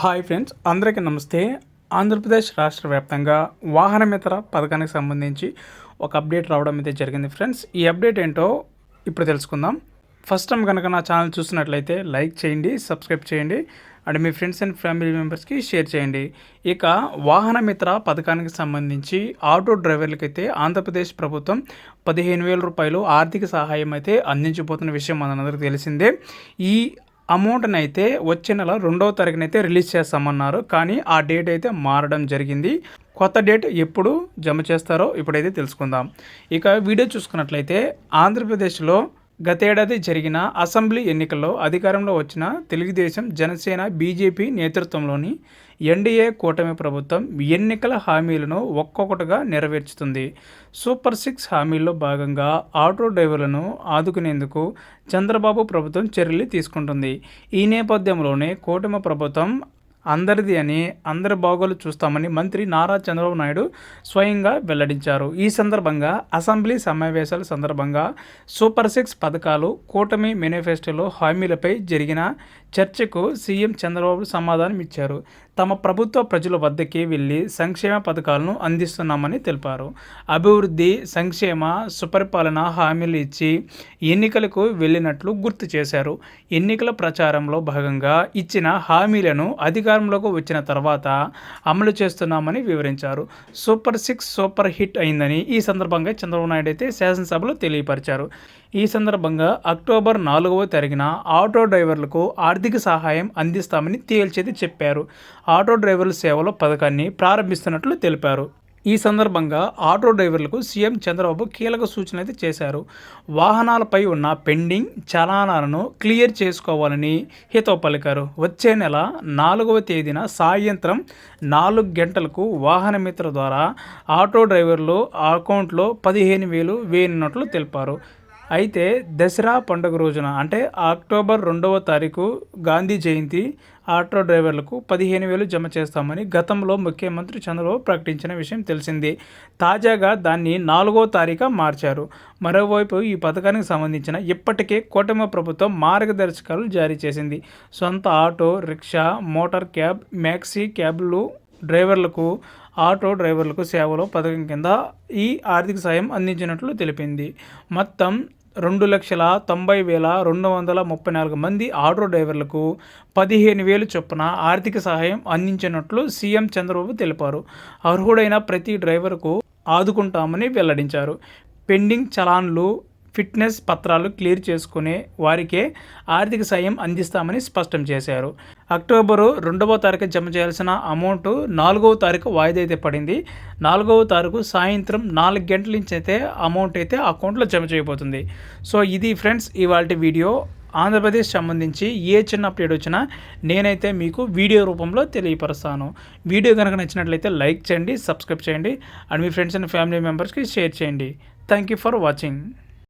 Hi friends అందరికీ నమస్తే. ఆంధ్రప్రదేశ్ రాష్ట్ర వ్యాప్తంగా వాహనమిత్ర పథకానికి సంబంధించి ఒక అప్డేట్ రావడం అయితే జరిగింది ఫ్రెండ్స్. ఈ అప్డేట్ ఏంటో ఇప్పుడు తెలుసుకుందాం. ఫస్ట్ టైం కనుక నా ఛానల్ చూసినట్లయితే లైక్ చేయండి సబ్స్క్రైబ్ చేయండి అండ్ మీ ఫ్రెండ్స్ అండ్ ఫ్యామిలీ మెంబర్స్కి షేర్ చేయండి. ఇక వాహన మిత్ర పథకానికి సంబంధించి ఆటో డ్రైవర్లకైతే ఆంధ్రప్రదేశ్ ప్రభుత్వం పదిహేను వేల రూపాయలు ఆర్థిక సహాయం అయితే అందించబోతున్న విషయం మనందరికీ తెలిసిందే. ఈ అమౌంట్ని అయితే వచ్చే నెల రెండవ తారీఖున అయితే రిలీజ్ చేస్తామన్నారు. కానీ ఆ డేట్ అయితే మారడం జరిగింది. కొత్త డేట్ ఎప్పుడు జమ చేస్తారో ఇప్పుడైతే తెలుసుకుందాం. ఇక వీడియో చూసుకున్నట్లయితే ఆంధ్రప్రదేశ్లో గతేడాది జరిగిన అసెంబ్లీ ఎన్నికల్లో అధికారంలో వచ్చిన తెలుగుదేశం జనసేన బీజేపీ నేతృత్వంలోని ఎన్డీఏ కూటమి ప్రభుత్వం ఎన్నికల హామీలను ఒక్కొక్కటిగా నెరవేర్చుతుంది. సూపర్ సిక్స్ హామీల్లో భాగంగా ఆటో డ్రైవర్లను ఆదుకునేందుకు చంద్రబాబు ప్రభుత్వం చర్యలు తీసుకుంటుంది. ఈ నేపథ్యంలోనే కూటమి ప్రభుత్వం అందరిది అని అందరి బాగోలు చూస్తామని మంత్రి నారా చంద్రబాబు నాయుడు స్వయంగా వెల్లడించారు. ఈ సందర్భంగా అసెంబ్లీ సమావేశాల సందర్భంగా సూపర్ సిక్స్ పథకాలు కూటమి మేనిఫెస్టోలో హామీలపై జరిగిన చర్చకు సీఎం చంద్రబాబు సమాధానం ఇచ్చారు. తమ ప్రభుత్వ ప్రజల వద్దకే వెళ్ళి సంక్షేమ పథకాలను అందిస్తున్నామని తెలిపారు. అభివృద్ధి సంక్షేమ సుపరిపాలన హామీలు ఇచ్చి ఎన్నికలకు వెళ్ళినట్లు గుర్తు చేశారు. ఎన్నికల ప్రచారంలో భాగంగా ఇచ్చిన హామీలను అధికారంలోకి వచ్చిన తర్వాత అమలు చేస్తున్నామని వివరించారు. సూపర్ సిక్స్ సూపర్ హిట్ అయిందని ఈ సందర్భంగా చంద్రబాబు నాయుడు అయితే శాసనసభలో తెలియపరిచారు. ఈ సందర్భంగా అక్టోబర్ నాలుగవ తరిగిన ఆటో డ్రైవర్లకు ఆర్థిక సహాయం అందిస్తామని తేల్చేది చెప్పారు. ఆటో డ్రైవర్ల సేవలో పథకాన్ని ప్రారంభిస్తున్నట్లు తెలిపారు. ఈ సందర్భంగా ఆటో డ్రైవర్లకు సీఎం చంద్రబాబు కీలక సూచన అయితే చేశారు. వాహనాలపై ఉన్న పెండింగ్ చలానాలను క్లియర్ చేసుకోవాలని హితవు పలికారు. వచ్చే నెల నాలుగవ తేదీన సాయంత్రం నాలుగు గంటలకు వాహన మిత్ర ద్వారా ఆటో డ్రైవర్లు అకౌంట్లో పదిహేను వేలు వేయనున్నట్లు తెలిపారు. అయితే దసరా పండుగ రోజున అంటే అక్టోబర్ రెండవ తారీఖు గాంధీ జయంతి ఆటో డ్రైవర్లకు పదిహేను వేలు జమ చేస్తామని గతంలో ముఖ్యమంత్రి చంద్రబాబు ప్రకటించిన విషయం తెలిసిందే. తాజాగా దాన్ని నాలుగో తారీఖు మార్చారు. మరోవైపు ఈ పథకానికి సంబంధించిన ఇప్పటికే కూటమి ప్రభుత్వం మార్గదర్శకాలు జారీ చేసింది. సొంత auto rickshaw motor cab maxi క్యాబ్లు డ్రైవర్లకు ఆటో డ్రైవర్లకు సేవలో పథకం కింద ఈ ఆర్థిక సాయం అందించినట్లు తెలిపింది. మొత్తం రెండు లక్షల తొంభై వేల రెండు వందల ముప్పై నాలుగు మంది ఆటో డ్రైవర్లకు పదిహేను వేలు చొప్పున ఆర్థిక సహాయం అందించినట్లు సీఎం చంద్రబాబు తెలిపారు. అర్హుడైన ప్రతి డ్రైవర్కు ఆదుకుంటామని వెల్లడించారు. పెండింగ్ చలాన్లు ఫిట్నెస్ పత్రాలు క్లియర్ చేసుకునే వారికే ఆర్థిక సాయం అందిస్తామని స్పష్టం చేశారు. అక్టోబరు రెండవ తారీఖు జమ చేయాల్సిన అమౌంట్ నాలుగవ తారీఖు వాయిదా అయితే పడింది. నాలుగవ తారీఖు సాయంత్రం నాలుగు గంటల నుంచి అయితే అమౌంట్ అయితే అకౌంట్లో జమ చేయబోతుంది. సో ఇది ఫ్రెండ్స్ ఇవాళ వీడియో. ఆంధ్రప్రదేశ్ సంబంధించి ఏ చిన్న అప్డేట్ వచ్చినా నేనైతే మీకు వీడియో రూపంలో తెలియపరుస్తాను. వీడియో కనుక నచ్చినట్లయితే లైక్ చేయండి సబ్స్క్రైబ్ చేయండి అండ్ మీ ఫ్రెండ్స్ అండ్ ఫ్యామిలీ మెంబర్స్కి షేర్ చేయండి. Thank you for watching.